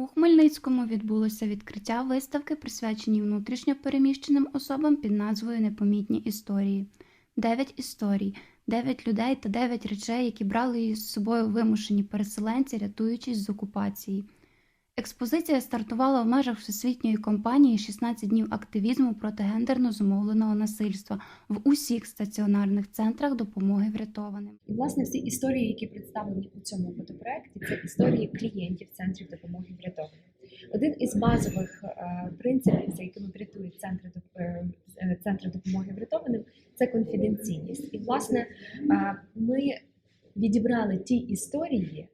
У Хмельницькому відбулося відкриття виставки, присвяченій внутрішньо переміщеним особам під назвою Непомітні історії. Дев'ять історій, дев'ять людей та дев'ять речей, які брали із собою вимушені переселенці, рятуючись з окупації. Експозиція стартувала в межах всесвітньої кампанії «16 днів активізму проти гендерно зумовленого насильства в усіх стаціонарних центрах допомоги врятованим. І власне всі історії, які представлені у цьому фотопроекті, це історії клієнтів центрів допомоги врятованим. Один із базових е, принципів, за якими врятують центри е, е, центри допомоги врятованим, це конфіденційність. І власне ми відібрали ті історії,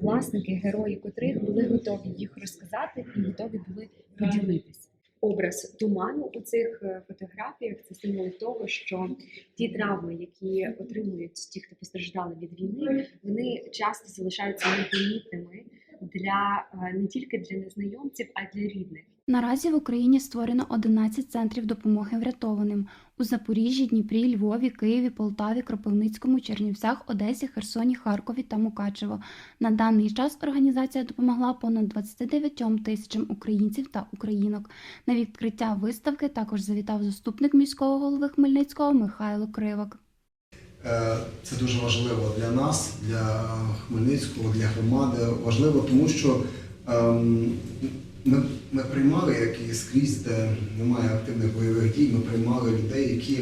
власники, герої котрих були готові їх розказати і готові були поділитися. Образ туману у цих е, фотографіях це символ того, що ті травми, які отримують ті, хто постраждали від війни, вони часто залишаються непомітними для е, не тільки для незнайомців, а й для рідних. Наразі в Україні створено 11 центрів допомоги врятованим у Запоріжжі, Дніпрі, Львові, Києві, Полтаві, Кропивницькому, Чернівцях, Одесі, Херсоні, Харкові та Мукачево. На даний час організація допомогла понад 29 тисячам українців та українок. На відкриття виставки також завітав заступник міського голови Хмельницького Михайло Кривак. Е, Це дуже важливо для нас, для Хмельницького, для громади. Важливо, тому що ем, ми, ми приймали, як і скрізь, де немає активних бойових дій, ми приймали людей, які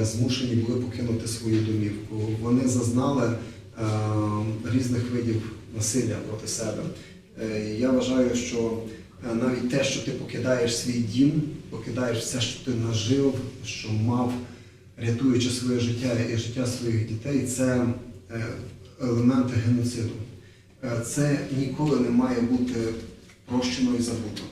е, змушені були покинути свою домівку. Вони зазнали ем, різних видів насилля проти себе. Е, Я вважаю, що е, навіть те, що ти покидаєш свій дім, покидаєш все, що ти нажив, що мав рятуючи своє життя і життя своїх дітей, це е, елементи геноциду. Е, Це ніколи не має бути прощено і забуто.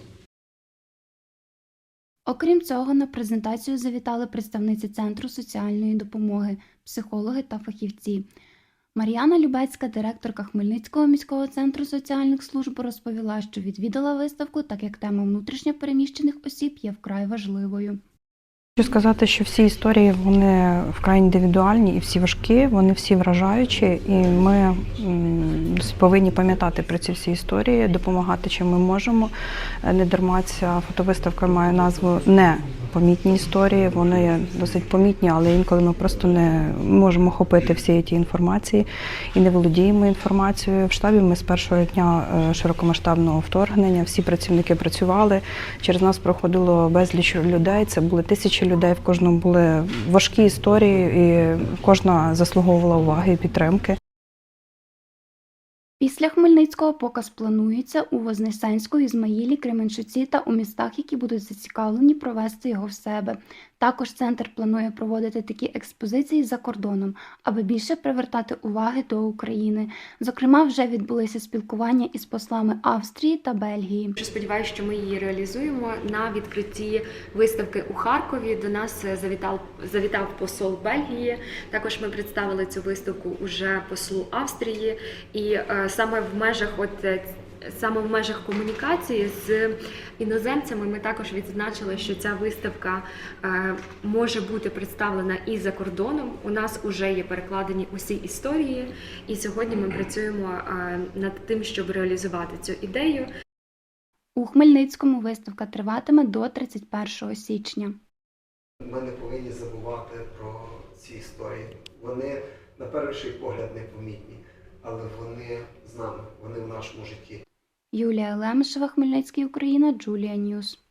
Окрім цього, на презентацію завітали представниці Центру соціальної допомоги, психологи та фахівці. Мар'яна Любецька, директорка Хмельницького міського центру соціальних служб, розповіла, що відвідала виставку, так як тема внутрішньо переміщених осіб є вкрай важливою. Хочу сказати, що всі історії вони вкрай індивідуальні і всі важкі, вони всі вражаючі, і ми повинні пам'ятати про ці всі історії, допомагати чим ми можемо. Е, Не дарма ця фотовиставка має назву не помітні історії. Вони досить помітні, але інколи ми просто не можемо хопити всієї ті інформації і не володіємо інформацією. В штабі ми з першого дня е, широкомасштабного вторгнення всі працівники працювали. Через нас проходило безліч людей. Це були тисячі людей. В кожному були важкі історії, і кожна заслуговувала уваги і підтримки. Після Хмельницького показ планується у Вознесенську, Ізмаїлі, Кременчуці та у містах, які будуть зацікавлені провести його в себе. Також центр планує проводити такі експозиції за кордоном, аби більше привертати уваги до України. Зокрема, вже відбулися спілкування із послами Австрії та Бельгії. Сподіваюся, що ми її реалізуємо на відкритті виставки у Харкові. До нас е, завітав завітав посол Бельгії. Також ми представили цю виставку уже послу Австрії, і е, саме в межах от. Саме в межах комунікації з іноземцями ми також відзначили, що ця виставка е, може бути представлена і за кордоном. У нас вже є перекладені усі історії, і сьогодні ми працюємо е, над тим, щоб реалізувати цю ідею. У Хмельницькому виставка триватиме до 31 січня. Ми не повинні забувати про ці історії. Вони на перший погляд непомітні, але вони з нами, вони в нашому житті. Юлія Лемешева, Хмельницький, Україна, Джулія Ньюс.